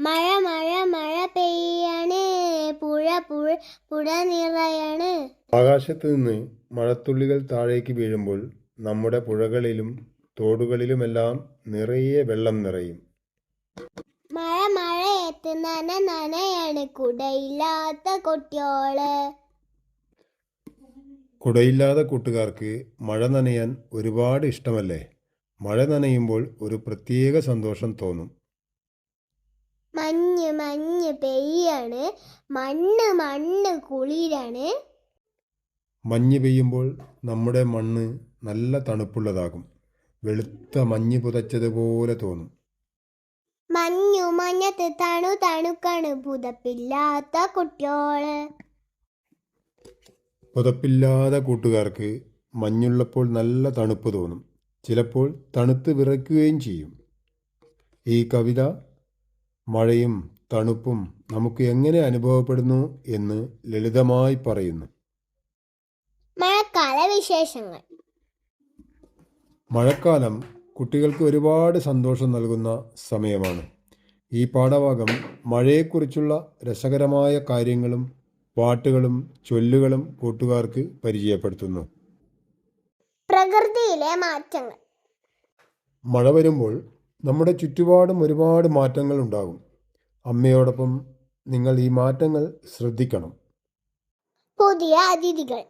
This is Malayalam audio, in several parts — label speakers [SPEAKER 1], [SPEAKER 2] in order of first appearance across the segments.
[SPEAKER 1] മഴ മഴ മഴ പെയ്യാണ്. പുഴ പുഴ പുഴ നിറയാണ്.
[SPEAKER 2] ആകാശത്ത് നിന്ന് മഴത്തുള്ളികൾ താഴേക്ക് വീഴുമ്പോൾ നമ്മുടെ പുഴകളിലും തോടുകളിലുമെല്ലാം നിറയെ വെള്ളം നിറയും.
[SPEAKER 1] മഴ മഴയത്ത് നന നനയാണ്. കുടയില്ലാത്ത കുട്ടിയോൾ.
[SPEAKER 2] കുടയില്ലാത്ത കൂട്ടുകാർക്ക് മഴ നനയാൻ ഒരുപാട് ഇഷ്ടമല്ലേ? മഴ നനയുമ്പോൾ ഒരു പ്രത്യേക സന്തോഷം തോന്നും.
[SPEAKER 1] മഞ്ഞ് പെയ്യാണ്. മണ്ണ് മണ്ണ് കുളിരാണ്.
[SPEAKER 2] മഞ്ഞ് പെയ്യുമ്പോൾ നമ്മുടെ മണ്ണ് നല്ല തണുപ്പുള്ളതാകും. വെളുത്ത മഞ്ഞ് പുതച്ചതുപോലെ തോന്നും.
[SPEAKER 1] മഞ്ഞു മഞ്ഞത്ത് തണു തണുക്കാണ്. പുതപ്പില്ലാത്ത കുട്ടിയോൾ
[SPEAKER 2] പുതപ്പില്ലാത്ത കൂട്ടുകാർക്ക് മഞ്ഞുള്ളപ്പോൾ നല്ല തണുപ്പ് തോന്നും. ചിലപ്പോൾ തണുത്ത് വിറയ്ക്കുകയും ചെയ്യും. ഈ കവിത മഴയും തണുപ്പും നമുക്ക് എങ്ങനെ അനുഭവപ്പെടുന്നു എന്ന് ലളിതമായി പറയുന്നു.
[SPEAKER 1] മഴക്കാല വിശേഷങ്ങൾ
[SPEAKER 2] മഴക്കാലം കുട്ടികൾക്ക് ഒരുപാട് സന്തോഷം നൽകുന്ന സമയമാണ്. ഈ പാഠഭാഗം മഴയെക്കുറിച്ചുള്ള രസകരമായ കാര്യങ്ങളും പാട്ടുകളും ചൊല്ലുകളും കൂട്ടുകാർക്ക് പരിചയപ്പെടുത്തുന്നു.
[SPEAKER 1] പ്രകൃതിയിലെ മാറ്റങ്ങൾ.
[SPEAKER 2] മഴ വരുമ്പോൾ നമ്മുടെ ചുറ്റുപാടും ഒരുപാട് മാറ്റങ്ങൾ ഉണ്ടാകും. അമ്മയോടൊപ്പം നിങ്ങൾ ഈ മാറ്റങ്ങൾ ശ്രദ്ധിക്കണം.
[SPEAKER 1] പുതിയ അതിഥികൾ.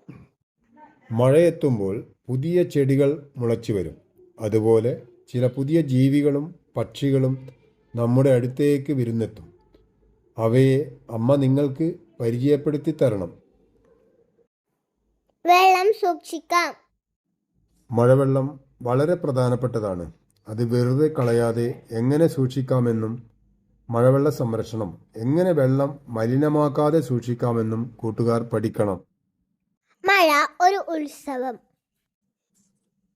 [SPEAKER 2] മഴയെത്തുമ്പോൾ പുതിയ ചെടികൾ മുളച്ചു വരും. അതുപോലെ ചില പുതിയ ജീവികളും പക്ഷികളും നമ്മുടെ അടുത്തേക്ക് വിരുന്നെത്തും. അവയെ അമ്മ നിങ്ങൾക്ക് പരിചയപ്പെടുത്തി തരണം.
[SPEAKER 1] വെള്ളം സൂക്ഷിക്കാം.
[SPEAKER 2] മഴവെള്ളം വളരെ പ്രധാനപ്പെട്ടതാണ്. അത് വെറുതെ കളയാതെ എങ്ങനെ സൂക്ഷിക്കാമെന്നും മഴവെള്ള സംരക്ഷണം. എങ്ങനെ വെള്ളം മലിനമാക്കാതെ സൂക്ഷിക്കാമെന്നും കൂട്ടുകാർ പഠിക്കണം.
[SPEAKER 1] മഴ ഒരു ഉത്സവം.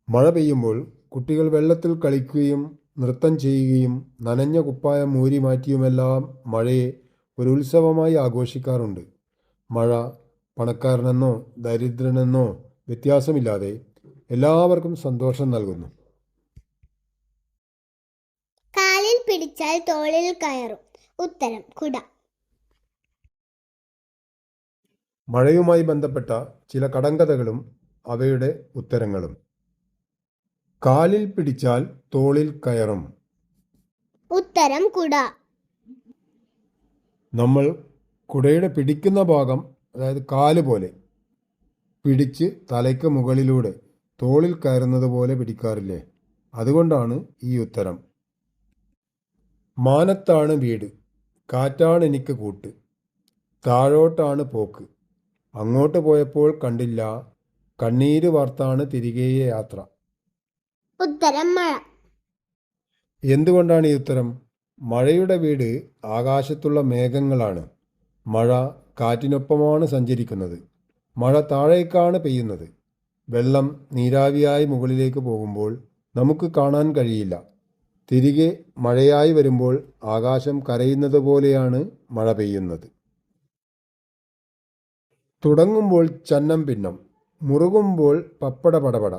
[SPEAKER 2] മഴ പെയ്യുമ്പോൾ കുട്ടികൾ വെള്ളത്തിൽ കളിക്കുകയും നൃത്തം ചെയ്യുകയും നനഞ്ഞ കുപ്പായം മൂരി മാറ്റിയുമെല്ലാം മഴയെ ഒരു ഉത്സവമായി ആഘോഷിക്കാറുണ്ട്. മഴ പണക്കാരനെന്നോ ദരിദ്രനെന്നോ വ്യത്യാസമില്ലാതെ എല്ലാവർക്കും സന്തോഷം നൽകുന്നു
[SPEAKER 1] കാലിൽ പിടിച്ചാൽ തോളിൽ കയറും. ഉത്തരം കുട.
[SPEAKER 2] മഴയുമായി ബന്ധപ്പെട്ട ചില കടങ്കഥകളും അവയുടെ ഉത്തരങ്ങളും. കാലിൽ പിടിച്ചാൽ തോളിൽ കയറും.
[SPEAKER 1] ഉത്തരം കുട.
[SPEAKER 2] നമ്മൾ കുടയുടെ പിടിക്കുന്ന ഭാഗം അതായത് കാൽ പോലെ പിടിച്ച് തലയ്ക്ക് മുകളിലൂടെ തോളിൽ കയറുന്നത് പോലെ പിടിക്കാറില്ലേ? അതുകൊണ്ടാണ് ഈ ഉത്തരം. മാനത്താണ് വീട്. കാറ്റാണ് എനിക്ക് കൂട്ട്. താഴോട്ടാണ് പോക്ക്. അങ്ങോട്ട് പോയപ്പോൾ കണ്ടില്ല. കണ്ണീര് വാർത്താണ് തിരികെ യാത്ര.
[SPEAKER 1] ഉത്തരം മഴ.
[SPEAKER 2] എന്തുകൊണ്ടാണ് ഈ ഉത്തരം? മഴയുടെ വീട് ആകാശത്തുള്ള മേഘങ്ങളാണ്. മഴ കാറ്റിനൊപ്പമാണ് സഞ്ചരിക്കുന്നത്. മഴ താഴേക്കാണ് പെയ്യുന്നത്. വെള്ളം നീരാവിയായി മുകളിലേക്ക് പോകുമ്പോൾ നമുക്ക് കാണാൻ കഴിയില്ല. തിരികെ മഴയായി വരുമ്പോൾ ആകാശം കരയുന്നത് പോലെയാണ് മഴ പെയ്യുന്നത്. തുടങ്ങുമ്പോൾ ചന്നം പിന്നം മുറുകുമ്പോൾ പപ്പട പടപട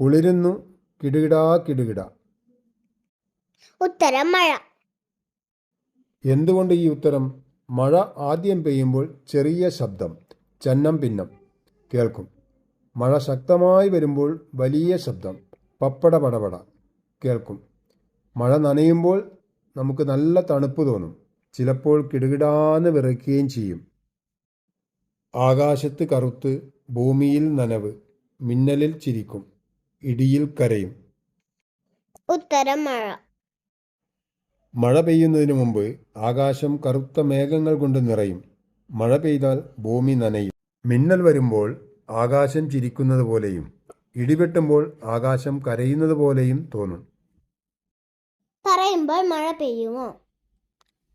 [SPEAKER 2] കുളിരുന്നു കിടുകിടാ കിടുകിട.
[SPEAKER 1] ഉത്തരം മഴ.
[SPEAKER 2] എന്തുകൊണ്ട് ഈ ഉത്തരം? മഴ ആദ്യം പെയ്യുമ്പോൾ ചെറിയ ശബ്ദം ചന്നം പിന്നം. കേൾക്കും. മഴ ശക്തമായി വരുമ്പോൾ വലിയ ശബ്ദം പപ്പട പടപട. കേൾക്കും. മഴ നനയുമ്പോൾ നമുക്ക് നല്ല തണുപ്പ് തോന്നും. ചിലപ്പോൾ കിടുകിടാന്ന് വിറയ്ക്കുകയും ചെയ്യും. ആകാശത്ത് കറുത്ത് ഭൂമിയിൽ നനവ് മിന്നലിൽ ചിരിക്കും ഇടിയിൽ കരയും.
[SPEAKER 1] ഉത്തരം മഴ.
[SPEAKER 2] മഴ പെയ്യുന്നതിന് മുമ്പ് ആകാശം കറുത്ത മേഘങ്ങൾ കൊണ്ട് നിറയും. മഴ പെയ്താൽ ഭൂമി നനയും. മിന്നൽ വരുമ്പോൾ ആകാശം ചിരിക്കുന്നത് പോലെയും ഇടിവെട്ടുമ്പോൾ ആകാശം കരയുന്നത് പോലെയും തോന്നും.
[SPEAKER 1] പറയുമ്പോൾ മഴ പെയ്യുമോ?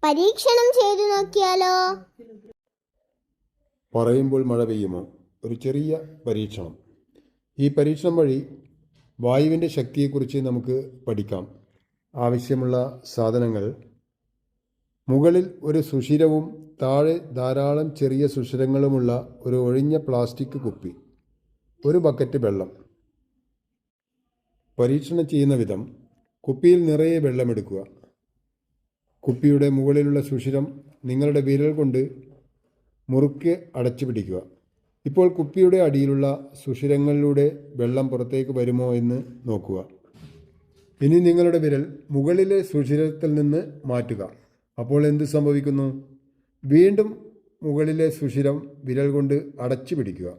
[SPEAKER 1] പരീക്ഷണം ചെയ്തു നോക്കിയാലോ?
[SPEAKER 2] പറയുമ്പോൾ മഴ പെയ്യുമോ? ഒരു ചെറിയ പരീക്ഷണം. ഈ പരീക്ഷണം വഴി വായുവിന്റെ ശക്തിയെക്കുറിച്ച് നമുക്ക് പഠിക്കാം. ആവശ്യമുള്ള സാധനങ്ങൾ. മുകളിൽ ഒരു സുഷിരവും താഴെ ധാരാളം ചെറിയ സുഷിരങ്ങളുമുള്ള ഒരു ഒഴിഞ്ഞ പ്ലാസ്റ്റിക് കുപ്പി. ഒരു ബക്കറ്റ് വെള്ളം. പരീക്ഷണം ചെയ്യുന്ന വിധം കുപ്പിയിൽ നിറയെ വെള്ളമെടുക്കുക. കുപ്പിയുടെ മുകളിലുള്ള സുഷിരം നിങ്ങളുടെ വിരൽ കൊണ്ട് മുറുക്കെ അടച്ചു പിടിക്കുക. ഇപ്പോൾ കുപ്പിയുടെ അടിയിലുള്ള സുഷിരങ്ങളിലൂടെ വെള്ളം പുറത്തേക്ക് വരുമോ എന്ന് നോക്കുക. ഇനി നിങ്ങളുടെ വിരൽ മുകളിലെ സുഷിരത്തിൽ നിന്ന് മാറ്റുക. അപ്പോൾ എന്ത് സംഭവിക്കുന്നു? വീണ്ടും മുകളിലെ സുഷിരം വിരൽ കൊണ്ട് അടച്ചു പിടിക്കുക.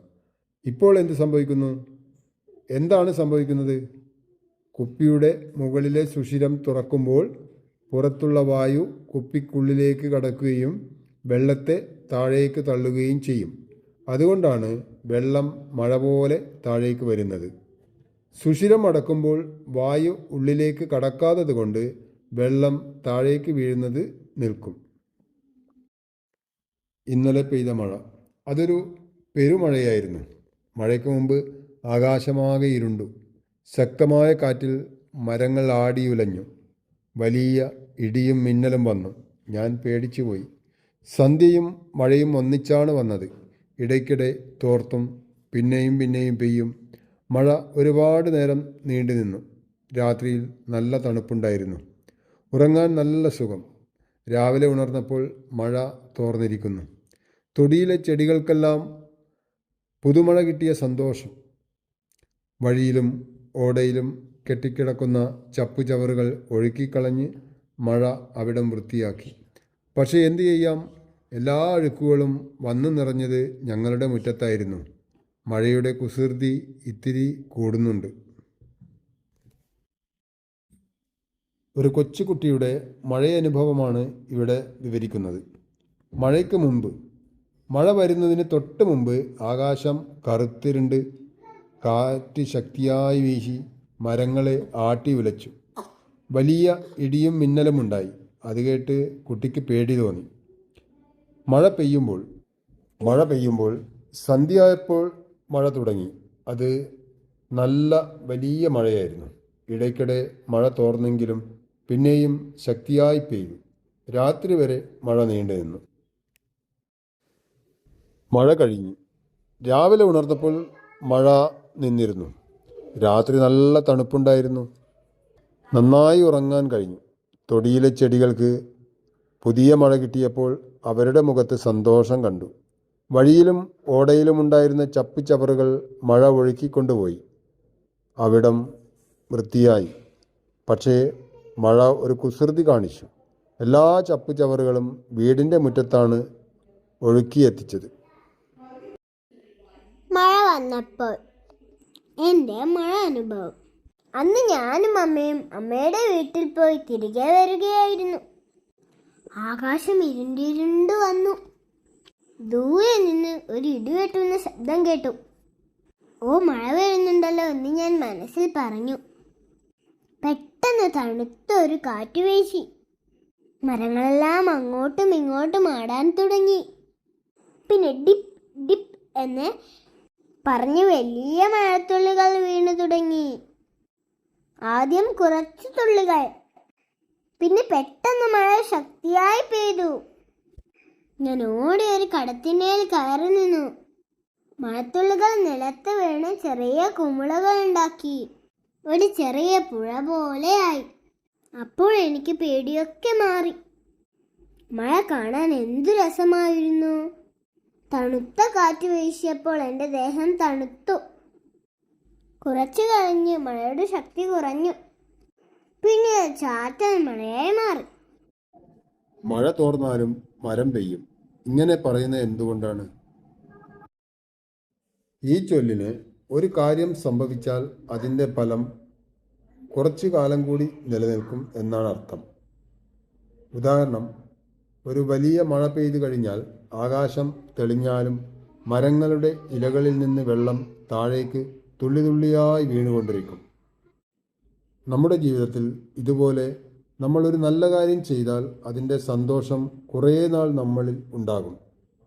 [SPEAKER 2] ഇപ്പോൾ എന്ത് സംഭവിക്കുന്നു? എന്താണ് സംഭവിക്കുന്നത്? കുപ്പിയുടെ മുകളിലെ സുഷിരം തുറക്കുമ്പോൾ പുറത്തുള്ള വായു കുപ്പിക്കുള്ളിലേക്ക് കടക്കുകയും വെള്ളത്തെ താഴേക്ക് തള്ളുകയും ചെയ്യും. അതുകൊണ്ടാണ് വെള്ളം മഴ പോലെ താഴേക്ക് വരുന്നത്. സുഷിരം അടക്കുമ്പോൾ വായു ഉള്ളിലേക്ക് കടക്കാത്തത് കൊണ്ട് വെള്ളം താഴേക്ക് വീഴുന്നത് നിൽക്കും. ഇന്നലെ പെയ്ത മഴ. അതൊരു പെരുമഴയായിരുന്നു. മഴയ്ക്ക് മുമ്പ് ആകാശമാകെ ഇരുണ്ടു. ശക്തമായ കാറ്റിൽ മരങ്ങൾ ആടിയുലഞ്ഞു. വലിയ ഇടിയും മിന്നലും വന്നു. ഞാൻ പേടിച്ചുപോയി സന്ധ്യയും മഴയും ഒന്നിച്ചാണ് വന്നത്. ഇടയ്ക്കിടെ തോർത്തും പിന്നെയും പിന്നെയും പെയ്യും. മഴ ഒരുപാട് നേരം നീണ്ടു നിന്നു. രാത്രിയിൽ നല്ല തണുപ്പുണ്ടായിരുന്നു. ഉറങ്ങാൻ നല്ല സുഖം. രാവിലെ ഉണർന്നപ്പോൾ മഴ തോർന്നിരിക്കുന്നു. തൊടിയിലെ ചെടികൾക്കെല്ലാം പുതുമഴ കിട്ടിയ സന്തോഷം. വഴിയിലും ഓടയിലും കെട്ടിക്കിടക്കുന്ന ചപ്പുചവറുകൾ ഒഴുക്കിക്കളഞ്ഞ് മഴ അവിടം വൃത്തിയാക്കി. പക്ഷേ എന്തു ചെയ്യാം? എല്ലാ അഴുക്കുകളും വന്നു നിറഞ്ഞത് ഞങ്ങളുടെ മുറ്റത്തായിരുന്നു. മഴയുടെ കുസൃതി ഇത്തിരി കൂടുന്നുണ്ട്. ഒരു കൊച്ചുകുട്ടിയുടെ മഴയനുഭവമാണ് ഇവിടെ വിവരിക്കുന്നത്. മഴയ്ക്ക് മുമ്പ്. മഴ വരുന്നതിന് തൊട്ട് മുമ്പ് ആകാശം കറുത്തിരുണ്ട്. കാറ്റ് ശക്തിയായി വീശി മരങ്ങളെ ആട്ടി ഉലച്ചു വലിയ ഇടിയും മിന്നലുമുണ്ടായി. അത് കേട്ട് കുട്ടിക്ക് പേടി തോന്നി. മഴ പെയ്യുമ്പോൾ മഴ പെയ്യുമ്പോൾ സന്ധ്യയായപ്പോൾ മഴ തുടങ്ങി. അത് നല്ല വലിയ മഴയായിരുന്നു. ഇടയ്ക്കിടെ മഴ തോർന്നെങ്കിലും പിന്നെയും ശക്തിയായി പെയ്തു. രാത്രി വരെ മഴ നീണ്ടു നിന്നു. മഴ കഴിഞ്ഞു. രാവിലെ ഉണർന്നപ്പോൾ മഴ നിന്നിരുന്നു. രാത്രി നല്ല തണുപ്പുണ്ടായിരുന്നു. നന്നായി ഉറങ്ങാൻ കഴിഞ്ഞു. തൊടിയിലെ ചെടികൾക്ക് പുതിയ മഴ കിട്ടിയപ്പോൾ അവരുടെ മുഖത്ത് സന്തോഷം കണ്ടു. വഴിയിലും ഓടയിലും ഉണ്ടായിരുന്ന ചപ്പുചവറുകൾ മഴ ഒഴുക്കിക്കൊണ്ടുപോയി. അവിടം വൃത്തിയായി. പക്ഷേ മഴ ഒരു കുസൃതി കാണിച്ചു. എല്ലാ ചപ്പുചവറുകളും വീടിന്റെ മുറ്റത്താണ് ഒഴുക്കിയെത്തിച്ചത്.
[SPEAKER 1] മഴ വന്നപ്പോൾ എന്റെ മഴ അനുഭവം. അന്ന് ഞാനും അമ്മയും അമ്മയുടെ വീട്ടിൽ പോയി തിരികെ വരികയായിരുന്നു. ആകാശം ഇരുണ്ടിരുണ്ട് വന്നു. ദൂരെ നിന്ന് ഒരു ഇടിവെട്ടുന്ന ശബ്ദം കേട്ടു. ഓ മഴ വരുന്നുണ്ടല്ലോ എന്ന് ഞാൻ മനസ്സിൽ പറഞ്ഞു. പെട്ടെന്ന് തണുത്ത ഒരു കാറ്റ് വീശി. മരങ്ങളെല്ലാം അങ്ങോട്ടും ഇങ്ങോട്ടും ആടാൻ തുടങ്ങി. പിന്നെ ഡിപ് ഡിപ് എന്ന് പറഞ്ഞ് വലിയ മഴത്തുള്ളികൾ വീണു തുടങ്ങി. ആദ്യം കുറച്ചു തുള്ളികൾ. പിന്നെ പെട്ടെന്ന് മഴ ശക്തിയായി പെയ്തു. ഞാൻ ഓടി ഒരു കടത്തിനേൽ കയറി നിന്നു. മഴത്തുള്ളികൾ നിലത്ത് വീണ് ചെറിയ കുമിളകൾ ഉണ്ടാക്കി. ഒരു ചെറിയ പുഴ പോലെയായി. അപ്പോൾ എനിക്ക് പേടിയൊക്കെ മാറി. മഴ കാണാൻ എന്തു രസമായിരുന്നു? തണുത്ത കാറ്റ് വീശിയപ്പോൾ എന്റെ ദേഹം തണുത്തു. കുറച്ചു കഴിഞ്ഞ് മഴയുടെ ശക്തി കുറഞ്ഞു. പിന്നെ ചാറ്റൽ മഴയായി മാറി.
[SPEAKER 2] മഴ തോർന്നാലും മരം പെയ്യും. ഇങ്ങനെ പറയുന്നത് എന്തുകൊണ്ടാണ്? ഈ ചൊല്ലിന് ഒരു കാര്യം സംഭവിച്ചാൽ അതിന്റെ ഫലം കുറച്ചു കാലം കൂടി നിലനിൽക്കും എന്നാണ് അർത്ഥം. ഉദാഹരണം ഒരു വലിയ മഴ പെയ്തു കഴിഞ്ഞാൽ ആകാശം തെളിഞ്ഞാലും മരങ്ങളുടെ ഇലകളിൽ നിന്ന് വെള്ളം താഴേക്ക് തുള്ളി തുള്ളിയായി വീണുകൊണ്ടിരിക്കും. നമ്മുടെ ജീവിതത്തിൽ ഇതുപോലെ നമ്മളൊരു നല്ല കാര്യം ചെയ്താൽ അതിന്റെ സന്തോഷം കുറേ നാൾ നമ്മളിൽ ഉണ്ടാകും.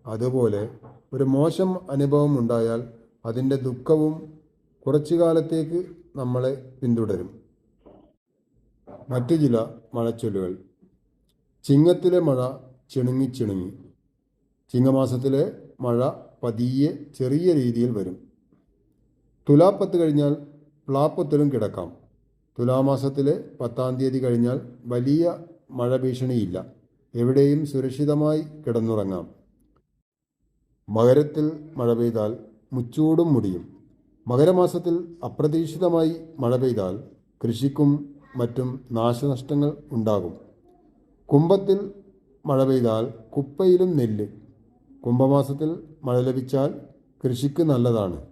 [SPEAKER 2] അതുപോലെ ഒരു മോശം അനുഭവം ഉണ്ടായാൽ അതിന്റെ ദുഃഖവും കുറച്ചു കാലത്തേക്ക് നമ്മളെ പിന്തുടരും. മറ്റു ചില മഴച്ചൊല്ലുകൾ. ചിങ്ങത്തിലെ മഴ ചിണുങ്ങി ചിണുങ്ങി. ചിങ്ങമാസത്തിലെ മഴ പതിയെ ചെറിയ രീതിയിൽ വരും. തുലാപ്പത്ത് കഴിഞ്ഞാൽ പ്ലാപ്പത്തിലും കിടക്കാം. തുലാമാസത്തിലെ പത്താം തീയതി കഴിഞ്ഞാൽ വലിയ മഴ ഭീഷണിയില്ല. എവിടെയും സുരക്ഷിതമായി കിടന്നുറങ്ങാം. മകരത്തിൽ മഴ പെയ്താൽ മുച്ചൂടും മുടിയും. മകരമാസത്തിൽ അപ്രതീക്ഷിതമായി മഴ പെയ്താൽ കൃഷിക്കും മറ്റും നാശനഷ്ടങ്ങൾ ഉണ്ടാകും. കുംഭത്തിൽ മഴ പെയ്താൽ കുപ്പയിലും നെല്ല് കുംഭമാസത്തിൽ മഴ ലഭിച്ചാൽ കൃഷിക്ക് നല്ലതാണ്.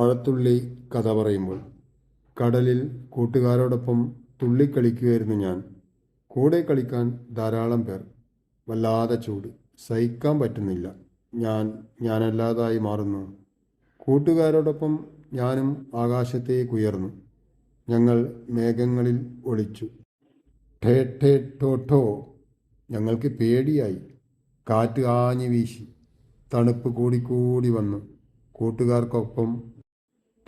[SPEAKER 2] മഴത്തുള്ളി കഥ പറയുമ്പോൾ കടലിൽ കൂട്ടുകാരോടൊപ്പം തുള്ളിക്കളിക്കുകയായിരുന്നു ഞാൻ. കൂടെ കളിക്കാൻ ധാരാളം പേർ. വല്ലാതെ ചൂട്. സഹിക്കാൻ പറ്റുന്നില്ല. ഞാൻ ഞാനല്ലാതായി മാറുന്നു. കൂട്ടുകാരോടൊപ്പം ഞാനും ആകാശത്തേക്ക് ഉയർന്നു. ഞങ്ങൾ മേഘങ്ങളിൽ ഒളിച്ചു. ഠേ ഠേ ടോ ടോ ഞങ്ങൾക്ക് പേടിയായി. കാറ്റ് ആഞ്ഞു വീശി. തണുപ്പ് കൂടിക്കൂടി വന്നു. കൂട്ടുകാർക്കൊപ്പം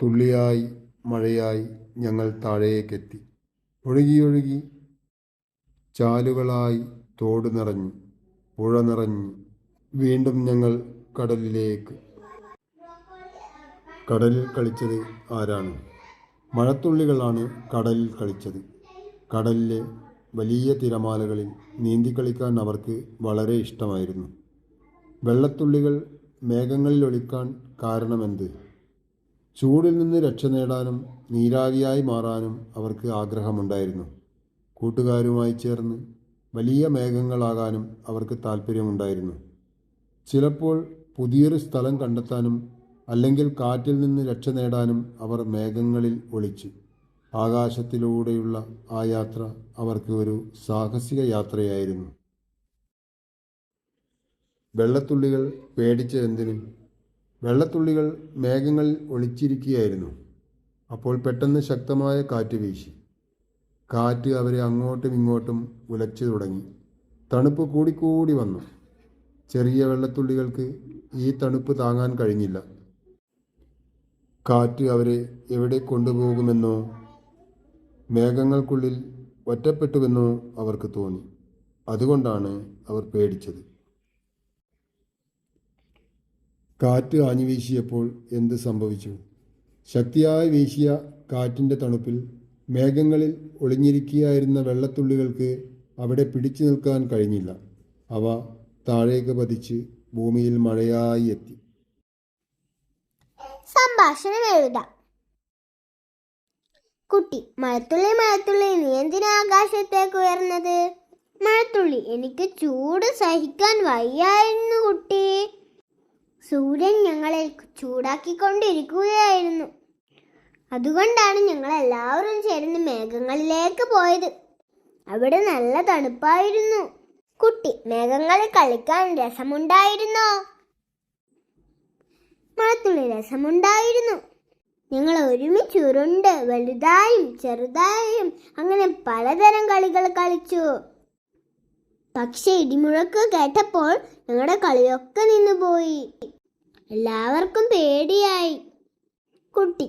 [SPEAKER 2] തുള്ളിയായി മഴയായി ഞങ്ങൾ താഴേക്കെത്തി. ഒഴുകിയൊഴുകി ചാലുകളായി തോട് നിറഞ്ഞു പുഴ നിറഞ്ഞു. വീണ്ടും ഞങ്ങൾ കടലിലേക്ക്. കടലിൽ കളിച്ചത് ആരാണ്? മഴത്തുള്ളികളാണ് കടലിൽ കളിച്ചത്. കടലിലെ വലിയ തിരമാലകളിൽ നീന്തി കളിക്കാൻ അവർക്ക് വളരെ ഇഷ്ടമായിരുന്നു. വെള്ളത്തുള്ളികൾ മേഘങ്ങളിൽ ഒളിക്കാൻ കാരണമെന്ത്? ചൂടിൽ നിന്ന് രക്ഷ നേടാനും നീരാവിയായി മാറാനും അവർക്ക് ആഗ്രഹമുണ്ടായിരുന്നു. കൂട്ടുകാരുമായി ചേർന്ന് വലിയ മേഘങ്ങളാകാനും അവർക്ക് താല്പര്യമുണ്ടായിരുന്നു ചിലപ്പോൾ പുതിയൊരു സ്ഥലം കണ്ടെത്താനും അല്ലെങ്കിൽ കാറ്റിൽ നിന്ന് രക്ഷ നേടാനും അവർ മേഘങ്ങളിൽ ഒളിച്ചു. ആകാശത്തിലൂടെയുള്ള ആ യാത്ര അവർക്ക് ഒരു സാഹസിക യാത്രയായിരുന്നു. വെള്ളത്തുള്ളികൾ പേടിച്ചതെന്തിനും വെള്ളത്തുള്ളികൾ മേഘങ്ങളിൽ ഒളിച്ചിരിക്കുകയായിരുന്നു. അപ്പോൾ പെട്ടെന്ന് ശക്തമായ കാറ്റ് വീശി. കാറ്റ് അവരെ അങ്ങോട്ടും ഇങ്ങോട്ടും ഉലച്ചു തുടങ്ങി. തണുപ്പ് കൂടിക്കൂടി വന്നു. ചെറിയ വെള്ളത്തുള്ളികൾക്ക് ഈ തണുപ്പ് താങ്ങാൻ കഴിഞ്ഞില്ല. കാറ്റ് അവരെ എവിടെ കൊണ്ടുപോകുമെന്നോ മേഘങ്ങൾക്കുള്ളിൽ ഒറ്റപ്പെട്ടുവെന്നു അവർക്ക് തോന്നി. അതുകൊണ്ടാണ് അവർ പേടിച്ചത്. കാറ്റ് ആഞ്ഞു വീശിയപ്പോൾ എന്ത് സംഭവിച്ചു? ശക്തിയായി വീശിയ കാറ്റിന്റെ തണുപ്പിൽ മേഘങ്ങളിൽ ഒളിഞ്ഞിരിക്കുകയായിരുന്ന വെള്ളത്തുള്ളികൾക്ക് അവിടെ പിടിച്ചു നിൽക്കാൻ കഴിഞ്ഞില്ല. അവ താഴേക്ക് പതിച്ച് ഭൂമിയിൽ മഴയായി എത്തി.
[SPEAKER 1] സംഭാഷണം എഴുതാം. കുട്ടി മഴത്തുള്ളി മഴത്തുള്ളി നീ എന്തിനാ ആകാശത്തേക്ക് ഉയർന്നത്? മഴത്തുള്ളി എനിക്ക് ചൂട് സഹിക്കാൻ വയ്യായിരുന്നു കുട്ടി. സൂര്യൻ ഞങ്ങളെ ചൂടാക്കിക്കൊണ്ടിരിക്കുകയായിരുന്നു. അതുകൊണ്ടാണ് ഞങ്ങൾ എല്ലാവരും ചേർന്ന് മേഘങ്ങളിലേക്ക് പോയത്. അവിടെ നല്ല തണുപ്പായിരുന്നു. കുട്ടി മേഘങ്ങളിൽ കളിക്കാൻ രസമുണ്ടായിരുന്നോ? മഴത്തുള്ളി രസമുണ്ടായിരുന്നു. ഞങ്ങൾ ഒരുമിച്ച് ഉരുണ്ട് വലുതായും ചെറുതായും അങ്ങനെ പലതരം കളികൾ കളിച്ചു. പക്ഷെ ഇടിമുഴക്ക് കേട്ടപ്പോൾ ഞങ്ങളുടെ കളിയൊക്കെ നിന്നുപോയി എല്ലാവർക്കും പേടിയായി. കുട്ടി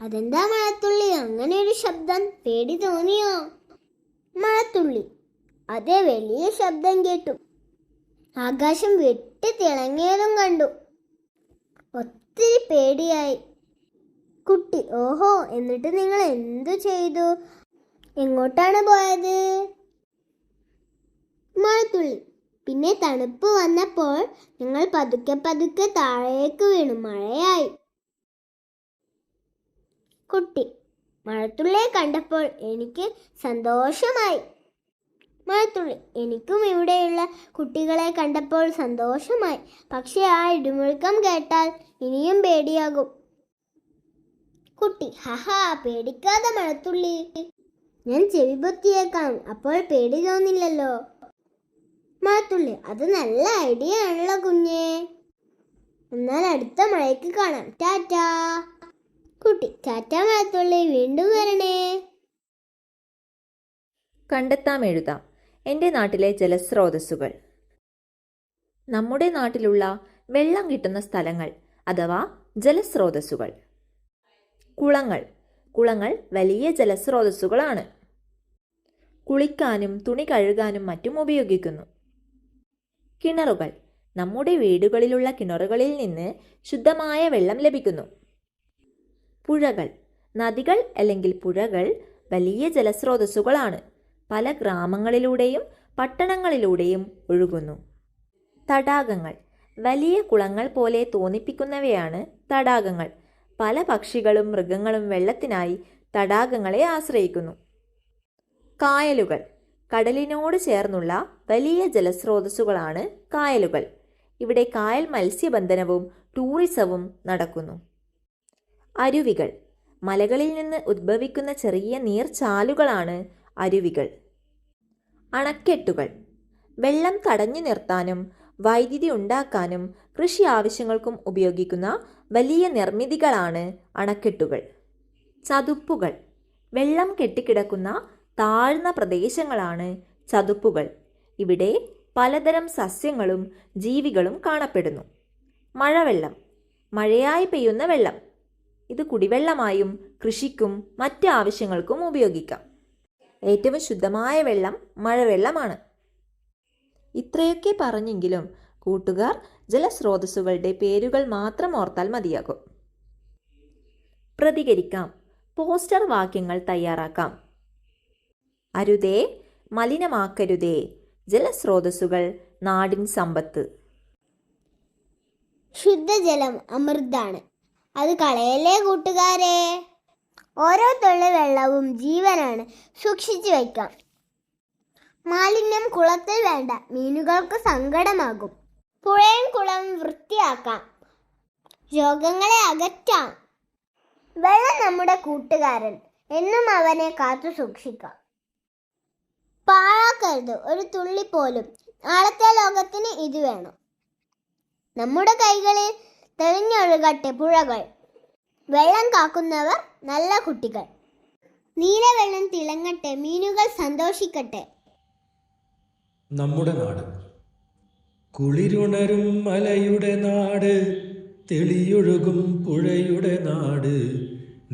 [SPEAKER 1] അതെന്താ മഴത്തുള്ളി? അങ്ങനെ ഒരു ശബ്ദം പേടി തോന്നിയോ? മഴത്തുള്ളി അതേ വലിയ ശബ്ദം കേട്ടു. ആകാശം വെട്ടി തിളങ്ങിയതും കണ്ടു. ഒത്തിരി പേടിയായി. കുട്ടി ഓഹോ എന്നിട്ട് നിങ്ങൾ എന്തു ചെയ്തു? എങ്ങോട്ടാണ് പോയത്? മഴത്തുള്ളി. പിന്നെ തണുപ്പ് വന്നപ്പോൾ ഞങ്ങൾ പതുക്കെ പതുക്കെ താഴേക്ക് വീണു. മഴയായി. കുട്ടി മഴത്തുള്ളിയെ കണ്ടപ്പോൾ എനിക്ക് സന്തോഷമായി. മഴത്തുള്ളി എനിക്കും ഇവിടെയുള്ള കുട്ടികളെ കണ്ടപ്പോൾ സന്തോഷമായി. പക്ഷെ ആ ഇടിമുഴക്കം കേട്ടാൽ ഇനിയും പേടിയാകും. കുട്ടി ഹഹാ പേടിക്കാതെ മഴത്തുള്ളി ഞാൻ ചെവി പൊത്തിയേക്കാം. അപ്പോൾ പേടി തോന്നില്ലല്ലോ. മഴത്തുള്ളി അത് നല്ല ഐഡിയ ആണല്ലോ കുഞ്ഞേ. എന്നാൽ അടുത്ത മഴയ്ക്ക് കാണാം. ടാറ്റാ. കുട്ടി ടാറ്റ മഴത്തുള്ളി വീണ്ടും വരണേ.
[SPEAKER 3] കണ്ടെത്താം എഴുതാം. എന്റെ നാട്ടിലെ ജലസ്രോതസ്സുകൾ. നമ്മുടെ നാട്ടിലുള്ള വെള്ളം കിട്ടുന്ന സ്ഥലങ്ങൾ അഥവാ ജലസ്രോതസ്സുകൾ. കുളങ്ങൾ. കുളങ്ങൾ വലിയ ജലസ്രോതസ്സുകളാണ്. കുളിക്കാനും തുണി കഴുകാനും മറ്റും ഉപയോഗിക്കുന്നു. കിണറുകൾ. നമ്മുടെ വീടുകളിലുള്ള കിണറുകളിൽ നിന്ന് ശുദ്ധമായ വെള്ളം ലഭിക്കുന്നു. പുഴകൾ. നദികൾ അല്ലെങ്കിൽ പുഴകൾ വലിയ ജലസ്രോതസ്സുകളാണ്. പല ഗ്രാമങ്ങളിലൂടെയും പട്ടണങ്ങളിലൂടെയും ഒഴുകുന്നു. തടാകങ്ങൾ. വലിയ കുളങ്ങൾ പോലെ തോന്നിപ്പിക്കുന്നവയാണ് തടാകങ്ങൾ. പല പക്ഷികളും മൃഗങ്ങളും വെള്ളത്തിനായി തടാകങ്ങളെ ആശ്രയിക്കുന്നു. കായലുകൾ. കടലിനോട് ചേർന്നുള്ള വലിയ ജലസ്രോതസ്സുകളാണ് കായലുകൾ. ഇവിടെ കായൽ മത്സ്യബന്ധനവും ടൂറിസവും നടക്കുന്നു. അരുവികൾ. മലകളിൽ നിന്ന് ഉദ്ഭവിക്കുന്ന ചെറിയ നീർച്ചാലുകളാണ് അരുവികൾ. അണക്കെട്ടുകൾ. വെള്ളം തടഞ്ഞു നിർത്താനും വൈദ്യുതി ഉണ്ടാക്കാനും കൃഷി ആവശ്യങ്ങൾക്കും ഉപയോഗിക്കുന്ന വലിയ നിർമ്മിതികളാണ് അണക്കെട്ടുകൾ. ചതുപ്പുകൾ. വെള്ളം കെട്ടിക്കിടക്കുന്ന താഴ്ന്ന പ്രദേശങ്ങളാണ് ചതുപ്പുകൾ. ഇവിടെ പലതരം സസ്യങ്ങളും ജീവികളും കാണപ്പെടുന്നു. മഴവെള്ളം. മഴയായി പെയ്യുന്ന വെള്ളം. ഇത് കുടിവെള്ളമായും കൃഷിക്കും മറ്റ് ആവശ്യങ്ങൾക്കും ഉപയോഗിക്കാം. ഏറ്റവും ശുദ്ധമായ വെള്ളം മഴവെള്ളമാണ്. ഇത്രയൊക്കെ പറഞ്ഞെങ്കിലും കൂട്ടുകാർ ജലസ്രോതസ്സുകളുടെ പേരുകൾ മാത്രം ഓർത്താൽ മതിയാകും. പ്രതികരിക്കാം. പോസ്റ്റർ വാക്യങ്ങൾ തയ്യാറാക്കാം. അരുതേ മലിനമാക്കരുതേ ജലസ്രോതസ്സുകൾ നാടിൻ സമ്പത്ത്.
[SPEAKER 1] ശുദ്ധജലം അമൃതാണ്. അത് കളയല്ലേ കൂട്ടുകാരെ? ഓരോ തുള്ളി വെള്ളവും ജീവനാണ്. സൂക്ഷിച്ചു വയ്ക്കാം. മാലിന്യം കുളത്തിൽ വേണ്ട. മീനുകൾക്ക് സങ്കടമാകും. പുഴയും കുളവും വൃത്തിയാക്കാം. രോഗങ്ങളെ അകറ്റാം. വെള്ളം നമ്മുടെ കൂട്ടുകാരൻ. എന്നും അവനെ കാത്തു സൂക്ഷിക്കാം. പാഴാക്കരുത്. ഒരു തുള്ളി പോലും. നാളത്തെ ലോകത്തിന് ഇത് വേണം. നമ്മുടെ കൈകളിൽ തെളിഞ്ഞൊഴുകട്ടെ പുഴകൾ. വെള്ളം കാക്കുന്നവർ നല്ല കുട്ടികൾ. നീലവെള്ളം തിളങ്ങട്ടെ മീനുകൾ സന്തോഷിക്കട്ടെ.
[SPEAKER 4] നമ്മുടെ നാട് കുളിരുണരും മലയുടെ നാട് തെളിയൊഴുകും പുഴയുടെ നാട്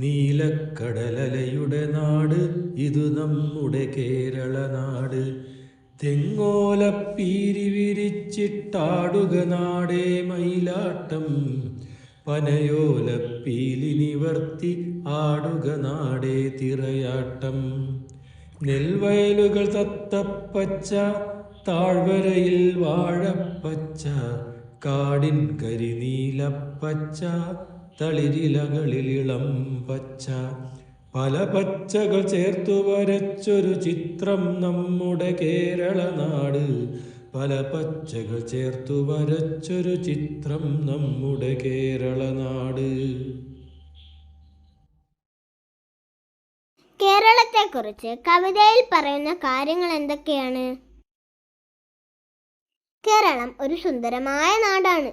[SPEAKER 4] നീലക്കടലലയുടെ നാട് ഇത് നമ്മുടെ കേരള നാട്. തെങ്ങോലപ്പീരി വിരിച്ചിട്ടാടുക നാടേ മയിലാട്ടം പനയോലപ്പീലി നിവർത്തി ആടുക നാടേ തിറയാട്ടം. നെൽവയലുകൾ തത്തപ്പച്ച താഴ്വരയിൽ വാഴപ്പച്ച കാടിൻ കരിനീലപ്പച്ച തളിരിലകളിൽ ഇളം പച്ച. പല പച്ചകൾ ചേർത്തു വരച്ചൊരു ചിത്രം നമ്മുടെ കേരള നാട് പല പച്ചകൾ ചേർത്തു വരച്ചൊരു ചിത്രം നമ്മുടെ കേരളനാട്
[SPEAKER 1] കേരളത്തെക്കുറിച്ച് കവിതയിൽ പറയുന്ന കാര്യങ്ങൾ എന്തൊക്കെയാണ്? കേരളം ഒരു സുന്ദരമായ നാടാണ്.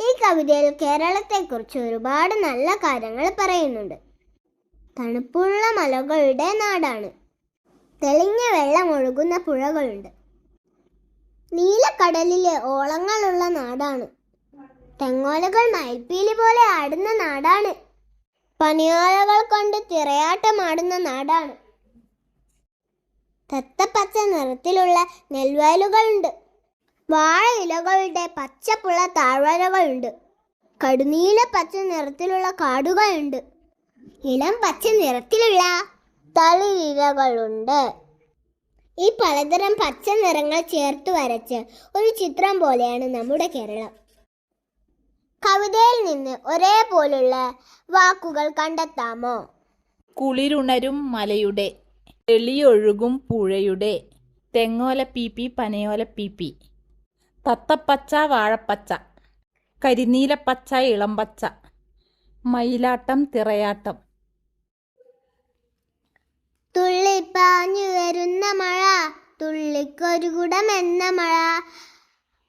[SPEAKER 1] ഈ കവിതയിൽ കേരളത്തെക്കുറിച്ച് ഒരുപാട് നല്ല കാര്യങ്ങൾ പറയുന്നുണ്ട്. തണുപ്പുള്ള മലകളുടെ നാടാണ്. തെളിഞ്ഞ വെള്ളം ഒഴുകുന്ന പുഴകളുണ്ട്. നീലക്കടലിലെ ഓളങ്ങളുള്ള നാടാണ്. തെങ്ങോലകൾ മയിൽപ്പീലി പോലെ ആടുന്ന നാടാണ്. പനിയോലകൾ കൊണ്ട് തിറയാട്ടമാടുന്ന നാടാണ്. തത്തപ്പച്ച നിറത്തിലുള്ള നെൽവയലുകളുണ്ട്. വാഴ ഇലകളുടെ പച്ചപ്പുള്ള താഴ്വരകളുണ്ട്. കടുനീല പച്ച നിറത്തിലുള്ള കാടുകളുണ്ട്. ഇളം പച്ച നിറത്തിലുള്ള തളിരിലകളുണ്ട്. ഈ പലതരം പച്ച നിറങ്ങൾ ചേർത്ത് വരച്ച് ഒരു ചിത്രം പോലെയാണ് നമ്മുടെ കേരളം. കവിതയിൽ നിന്ന് ഒരേപോലുള്ള വാക്കുകൾ കണ്ടെത്താമോ?
[SPEAKER 5] കുളിരുണരും മലയുടെ എളിയൊഴുകും പുഴയുടെ തെങ്ങോല പീപ്പി പനയോല പീപ്പി തത്തപ്പച്ച വാഴപ്പച്ച കരിനീലപ്പച്ച ഇളംപച്ച മയിലാട്ടം തിറയാട്ടം.
[SPEAKER 1] തുള്ളിപ്പാഞ്ഞു വരുന്ന മഴ തുള്ളിക്കൊരു കുടം എന്ന മഴ.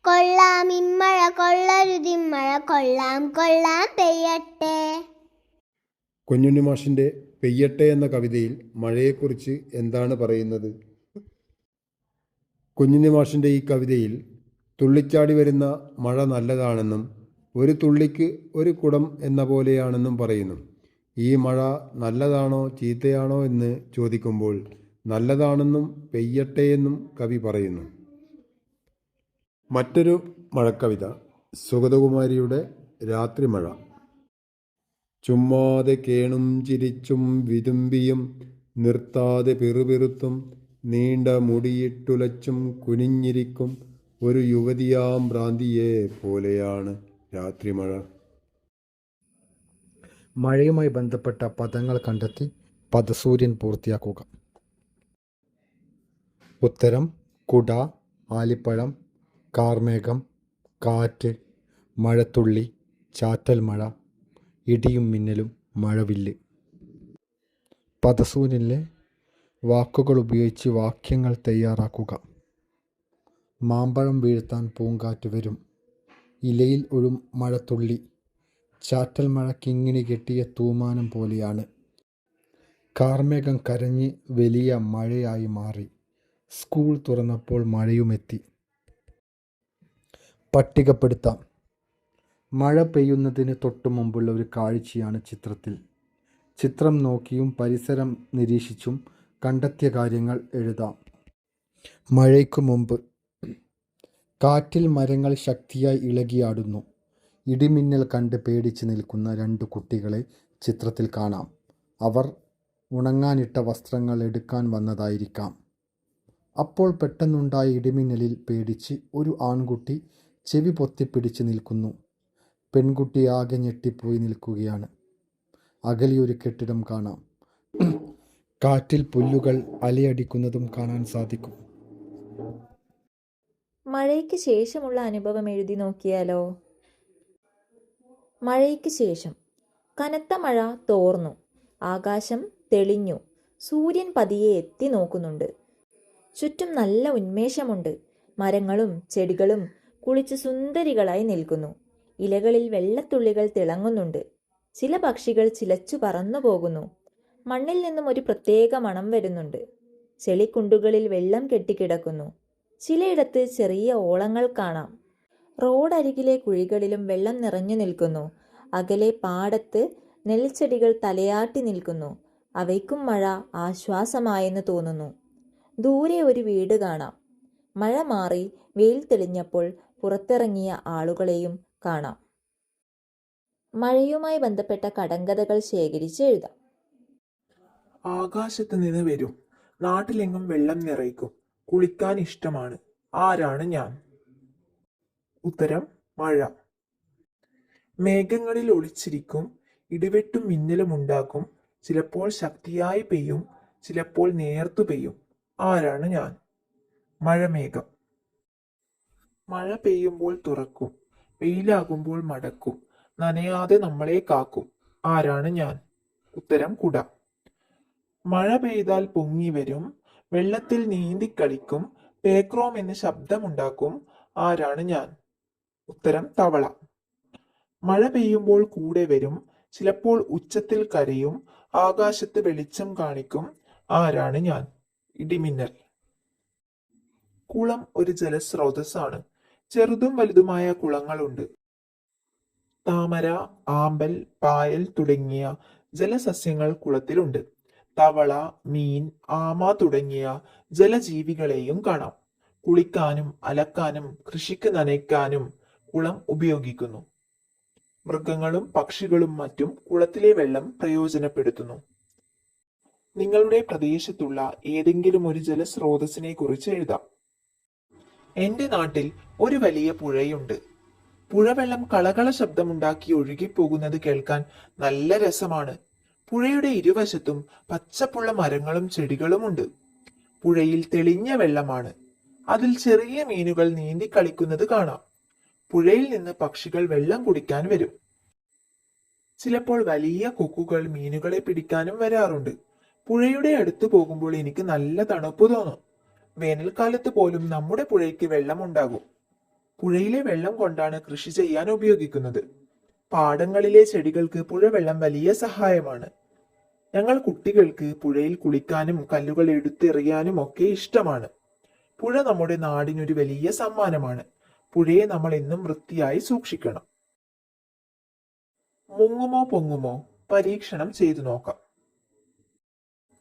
[SPEAKER 1] കൊള്ളാം ഇമ്മഴ കൊള്ളരുതിമ്മഴ കൊള്ളാം കൊള്ളാം പെയ്യട്ടെ.
[SPEAKER 2] കുഞ്ഞുണ്ണി മാഷിന്റെ പെയ്യട്ടെ എന്ന കവിതയിൽ മഴയെക്കുറിച്ച് എന്താണ് പറയുന്നത്? കുഞ്ഞുണ്ണി മാഷിന്റെ ഈ കവിതയിൽ തുള്ളിച്ചാടി വരുന്ന മഴ നല്ലതാണെന്നും ഒരു തുള്ളിക്ക് ഒരു കുടം എന്ന പോലെയാണെന്നും പറയുന്നു. ഈ മഴ നല്ലതാണോ ചീത്തയാണോ എന്ന് ചോദിക്കുമ്പോൾ നല്ലതാണെന്നും പെയ്യട്ടെ എന്നും കവി പറയുന്നു. മറ്റൊരു മഴക്കവിത സുഗതകുമാരിയുടെ രാത്രി മഴ. ചുമ്മാതെ കേണും ചിരിച്ചും വിതുമ്പിയും നിർത്താതെ പിറുപിറുത്തും നീണ്ട മുടിയിട്ടുലച്ചും കുനിഞ്ഞിരിക്കും ഒരു യുവതിയാം ഭ്രാന്തിയെ പോലെയാണ് രാത്രിമഴ
[SPEAKER 6] മഴയുമായി ബന്ധപ്പെട്ട പദങ്ങൾ കണ്ടെത്തി പദസൂര്യൻ പൂർത്തിയാക്കുക. ഉത്തരം കുട ആലിപ്പഴം കാർമേഘം കാറ്റ് മഴത്തുള്ളി ചാറ്റൽ മഴ ഇടിയും മിന്നലും മഴവില്ല്. പദസൂര്യനിലെ വാക്കുകൾ ഉപയോഗിച്ച് വാക്യങ്ങൾ തയ്യാറാക്കുക. മാമ്പഴം വീഴ്ത്താൻ പൂങ്കാറ്റ് വരും. ഇലയിൽ ഒരു മഴത്തുള്ളി ചാറ്റൽ മഴ കിങ്ങിണി കെട്ടിയ തൂമാനം പോലെയാണ്. കാർമേഘം കരഞ്ഞ് വലിയ മഴയായി മാറി. സ്കൂൾ തുറന്നപ്പോൾ മഴയുമെത്തി പട്ടികപ്പെടുത്താം. മഴ പെയ്യുന്നതിന് തൊട്ടു മുമ്പുള്ള ഒരു കാഴ്ചയാണ് ചിത്രത്തിൽ. ചിത്രം നോക്കിയും പരിസരം നിരീക്ഷിച്ചും കണ്ടെത്തിയ കാര്യങ്ങൾ എഴുതാം. മഴയ്ക്കു മുമ്പ്. കാറ്റിൽ മരങ്ങൾ ശക്തിയായി ഇളകിയാടുന്നു. ഇടിമിന്നൽ കണ്ട് പേടിച്ച് നിൽക്കുന്ന രണ്ട് കുട്ടികളെ ചിത്രത്തിൽ കാണാം. അവർ ഉണങ്ങാനിട്ട വസ്ത്രങ്ങൾ എടുക്കാൻ വന്നതായിരിക്കാം. അപ്പോൾ പെട്ടെന്നുണ്ടായ ഇടിമിന്നലിൽ പേടിച്ച് ഒരു ആൺകുട്ടി ചെവി പൊത്തിപ്പിടിച്ച് നിൽക്കുന്നു. പെൺകുട്ടി ആകെ ഞെട്ടിപ്പോയി നിൽക്കുകയാണ്. അകലിയൊരു കെട്ടിടം കാണാം. കാറ്റിൽ പുല്ലുകൾ അലയടിക്കുന്നതും കാണാൻ സാധിക്കും.
[SPEAKER 3] മഴയ്ക്ക് ശേഷമുള്ള അനുഭവം എഴുതി നോക്കിയാലോ? മഴയ്ക്ക് ശേഷം കനത്ത മഴ തോർന്നു. ആകാശം തെളിഞ്ഞു. സൂര്യൻ പതിയെ എത്തി നോക്കുന്നുണ്ട്. ചുറ്റും നല്ല ഉന്മേഷമുണ്ട്. മരങ്ങളും ചെടികളും കുളിച്ച് സുന്ദരികളായി നിൽക്കുന്നു. ഇലകളിൽ വെള്ളത്തുള്ളികൾ തിളങ്ങുന്നുണ്ട്. ചില പക്ഷികൾ ചിലച്ചു പറന്നു പോകുന്നു. മണ്ണിൽ നിന്നും ഒരു പ്രത്യേക മണം വരുന്നുണ്ട്. ചെളിക്കുണ്ടുകളിൽ വെള്ളം കെട്ടിക്കിടക്കുന്നു. ചിലയിടത്ത് ചെറിയ ഓളങ്ങൾ കാണാം. റോഡരികിലെ കുഴികളിലും വെള്ളം നിറഞ്ഞു നിൽക്കുന്നു. അകലെ പാടത്ത് നെൽച്ചെടികൾ തലയാട്ടി നിൽക്കുന്നു. അവയ്ക്കും മഴ ആശ്വാസമായെന്ന് തോന്നുന്നു. ദൂരെ ഒരു വീട് കാണാം. മഴ മാറി വെയിൽ തെളിഞ്ഞപ്പോൾ പുറത്തിറങ്ങിയ ആളുകളെയും കാണാം. മഴയുമായി ബന്ധപ്പെട്ട കടങ്കഥകൾ ശേഖരിച്ച് എഴുതാം.
[SPEAKER 7] ആകാശത്ത് നിന്ന് വരും. നാട്ടിലെങ്ങും വെള്ളം നിറയ്ക്കും. കുളിക്കാൻ ഇഷ്ടമാണ്. ആരാണ് ഞാൻ? ഉത്തരം മഴ. മേഘങ്ങളിൽ ഒളിച്ചിരിക്കും ഇടിവെട്ടും മിന്നലും ഉണ്ടാക്കും ചിലപ്പോൾ ശക്തിയായി പെയ്യും ചിലപ്പോൾ നേർത്തു പെയ്യും. ആരാണ് ഞാൻ? മഴമേഘം. മഴ പെയ്യുമ്പോൾ തുറക്കും വെയിലാകുമ്പോൾ മടക്കും നനയാതെ നമ്മളെ കാക്കും. ആരാണ് ഞാൻ? ഉത്തരം കുട. മഴ പെയ്താൽ പൊങ്ങി വരും വെള്ളത്തിൽ നീന്തിക്കളിക്കും പേക്രോം എന്ന് ശബ്ദമുണ്ടാക്കും ആരാണ് ഞാൻ? ഉത്തരം തവള. മഴ പെയ്യുമ്പോൾ കൂടെ വരും ചിലപ്പോൾ ഉച്ചത്തിൽ കരയും ആകാശത്ത് വെളിച്ചം കാണിക്കും ആരാണ് ഞാൻ? ഇടിമിന്നൽ. കുളം ഒരു ജലസ്രോതസ്സാണ്. ചെറുതും വലുതുമായ കുളങ്ങളുണ്ട്. താമര ആമ്പൽ പായൽ തുടങ്ങിയ ജലസസ്യങ്ങൾ കുളത്തിലുണ്ട്. തവള മീൻ ആമ തുടങ്ങിയ ജലജീവികളെയും കാണാം. കുളിക്കാനും അലക്കാനും കൃഷിക്ക് നനയ്ക്കാനും കുളം ഉപയോഗിക്കുന്നു. മൃഗങ്ങളും പക്ഷികളും മറ്റും കുളത്തിലെ വെള്ളം പ്രയോജനപ്പെടുത്തുന്നു. നിങ്ങളുടെ പ്രദേശത്തുള്ള ഏതെങ്കിലും ഒരു ജലസ്രോതസ്സിനെ കുറിച്ച് എഴുതാം. എന്റെ നാട്ടിൽ ഒരു വലിയ പുഴയുണ്ട്. പുഴവെള്ളം കളകള ശബ്ദമുണ്ടാക്കി ഒഴുകിപ്പോകുന്നത് കേൾക്കാൻ നല്ല രസമാണ്. പുഴയുടെ ഇരുവശത്തും പച്ചപ്പുള്ള മരങ്ങളും ചെടികളുമുണ്ട് പുഴയിൽ തെളിഞ്ഞ വെള്ളമാണ്. അതിൽ ചെറിയ മീനുകൾ നീന്തി കളിക്കുന്നത് കാണാം. പുഴയിൽ നിന്ന് പക്ഷികൾ വെള്ളം കുടിക്കാൻ വരും. ചിലപ്പോൾ വലിയ കൊക്കുകൾ മീനുകളെ പിടിക്കാനും വരാറുണ്ട്. പുഴയുടെ അടുത്ത് പോകുമ്പോൾ എനിക്ക് നല്ല തണുപ്പ് തോന്നും. വേനൽക്കാലത്ത് പോലും നമ്മുടെ പുഴയ്ക്ക് വെള്ളമുണ്ടാകും. പുഴയിലെ വെള്ളം കൊണ്ടാണ് കൃഷി ചെയ്യാൻ ഉപയോഗിക്കുന്നത്. പാടങ്ങളിലെ ചെടികൾക്ക് പുഴവെള്ളം വലിയ സഹായമാണ്. ഞങ്ങൾ കുട്ടികൾക്ക് പുഴയിൽ കുളിക്കാനും കല്ലുകൾ എടുത്തെറിയാനും ഒക്കെ ഇഷ്ടമാണ്. പുഴ നമ്മുടെ നാടിനൊരു വലിയ സമ്മാനമാണ്. പുഴയെ നമ്മൾ എന്നും വൃത്തിയായി സൂക്ഷിക്കണം. മുങ്ങുമോ പൊങ്ങുമോ? പരീക്ഷണം ചെയ്തു നോക്കാം.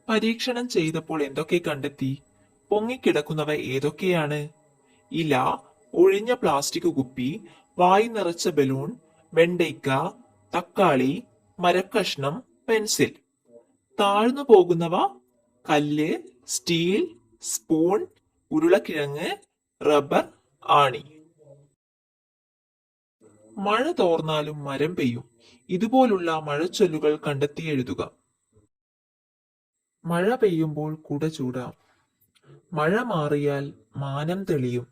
[SPEAKER 7] പരീക്ഷണം ചെയ്തപ്പോൾ എന്തൊക്കെ കണ്ടെത്തി? പൊങ്ങിക്കിടക്കുന്നവ ഏതൊക്കെയാണ്? ഇല ഒഴിഞ്ഞ പ്ലാസ്റ്റിക് കുപ്പി വായു നിറച്ച ബലൂൺ വെണ്ടയ്ക്ക തക്കാളി മരക്കഷ്ണം പെൻസിൽ. താഴ്ന്നു പോകുന്നവ കല്ല് സ്റ്റീൽ സ്പൂൺ ഉരുളക്കിഴങ്ങ് റബ്ബർ ആണി. മഴ തോർന്നാലും മരം പെയ്യും. ഇതുപോലുള്ള മഴച്ചൊല്ലുകൾ കണ്ടെത്തി എഴുതുക മഴ പെയ്യുമ്പോൾ കുട ചൂടാം. മഴ മാറിയാൽ മാനം തെളിയും.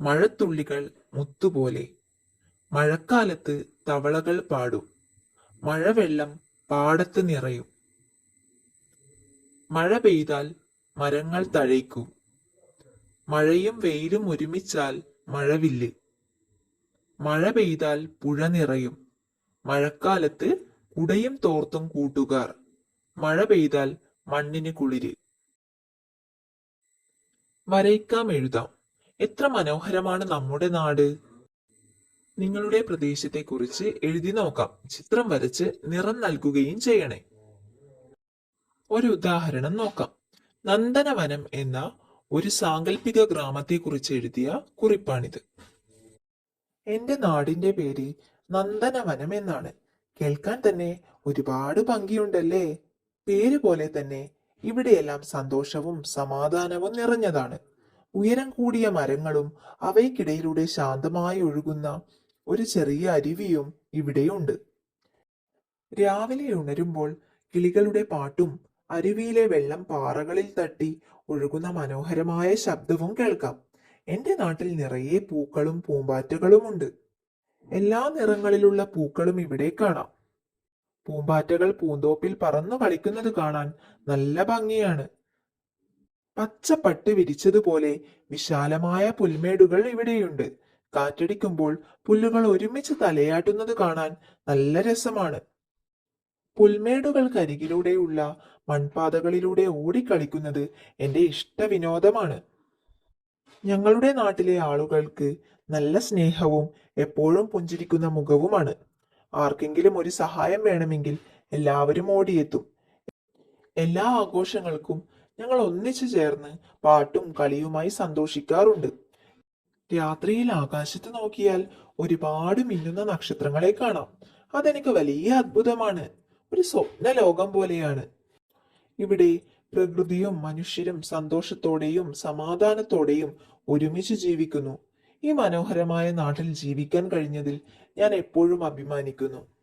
[SPEAKER 7] മഴത്തുള്ളികൾ മുത്തുപോലെ. മഴക്കാലത്ത് തവളകൾ പാടും. മഴവെള്ളം പാടത്ത് നിറയും. മഴ പെയ്താൽ മരങ്ങൾ തഴയ്ക്കും. മഴയും വെയിലും ഒരുമിച്ചാൽ മഴവില്ല്. മഴ പെയ്താൽ പുഴ നിറയും. മഴക്കാലത്ത് കുടയും തോർത്തും കൂട്ടുകാർ. മഴ പെയ്താൽ മണ്ണിന് കുളിര്. വരയ്ക്കാം എഴുതാം. എത്ര മനോഹരമാണ് നമ്മുടെ നാട്. നിങ്ങളുടെ പ്രദേശത്തെക്കുറിച്ച് എഴുതി നോക്കാം. ചിത്രം വരച്ച് നിറം നൽകുകയും ചെയ്യണേ. ഒരു ഉദാഹരണം നോക്കാം. നന്ദനവനം എന്ന ഒരു സാങ്കല്പിക ഗ്രാമത്തെക്കുറിച്ച് എഴുതിയ കുറിപ്പാണിത്. എന്റെ നാടിന്റെ പേര് നന്ദനവനം എന്നാണ്. കേൾക്കാൻ തന്നെ ഒരുപാട് ഭംഗിയുണ്ടല്ലേ? പേര് പോലെ തന്നെ ഇവിടെയെല്ലാം സന്തോഷവും സമാധാനവും നിറഞ്ഞതാണ്. ഉയരം കൂടിയ മരങ്ങളും അവയ്ക്കിടയിലൂടെ ശാന്തമായി ഒഴുകുന്ന ഒരു ചെറിയ അരുവിയും ഇവിടെയുണ്ട്. രാവിലെ ഉണരുമ്പോൾ കിളികളുടെ പാട്ടും അരുവിയിലെ വെള്ളം പാറകളിൽ തട്ടി ഒഴുകുന്ന മനോഹരമായ ശബ്ദവും കേൾക്കാം. എന്റെ നാട്ടിൽ നിറയെ പൂക്കളും പൂമ്പാറ്റകളുമുണ്ട് എല്ലാ നിറങ്ങളിലുള്ള പൂക്കളും ഇവിടെ കാണാം. പൂമ്പാറ്റകൾ പൂന്തോപ്പിൽ പറന്നു കളിക്കുന്നത് കാണാൻ നല്ല ഭംഗിയാണ്. പച്ച പട്ട് വിരിച്ചതുപോലെ വിശാലമായ പുൽമേടുകൾ ഇവിടെയുണ്ട്. കാറ്റടിക്കുമ്പോൾ പുല്ലുകൾ ഒരുമിച്ച് തലയാട്ടുന്നത് കാണാൻ നല്ല രസമാണ്. പുൽമേടുകൾക്കരികിലൂടെയുള്ള മൺപാതകളിലൂടെ ഓടിക്കളിക്കുന്നത് എന്റെ ഇഷ്ട വിനോദമാണ്. ഞങ്ങളുടെ നാട്ടിലെ ആളുകൾക്ക് നല്ല സ്നേഹവും എപ്പോഴും പുഞ്ചിരിക്കുന്ന മുഖവുമാണ്. ആർക്കെങ്കിലും ഒരു സഹായം വേണമെങ്കിൽ എല്ലാവരും ഓടിയെത്തും. എല്ലാ ആഘോഷങ്ങൾക്കും ഞങ്ങൾ ഒന്നിച്ചു ചേർന്ന് പാട്ടും കളിയുമായി സന്തോഷിക്കാറുണ്ട്. രാത്രിയിൽ ആകാശത്ത് നോക്കിയാൽ ഒരുപാട് മിന്നുന്ന നക്ഷത്രങ്ങളെ കാണാം. അതെനിക്ക് വലിയ അത്ഭുതമാണ്. ഒരു സ്വപ്ന ലോകം പോലെയാണ്. ഇവിടെ പ്രകൃതിയും മനുഷ്യരും സന്തോഷത്തോടെയും സമാധാനത്തോടെയും ഒരുമിച്ച് ജീവിക്കുന്നു. ഈ മനോഹരമായ നാട്ടിൽ ജീവിക്കാൻ കഴിഞ്ഞതിൽ ഞാൻ എപ്പോഴും അഭിമാനിക്കുന്നു.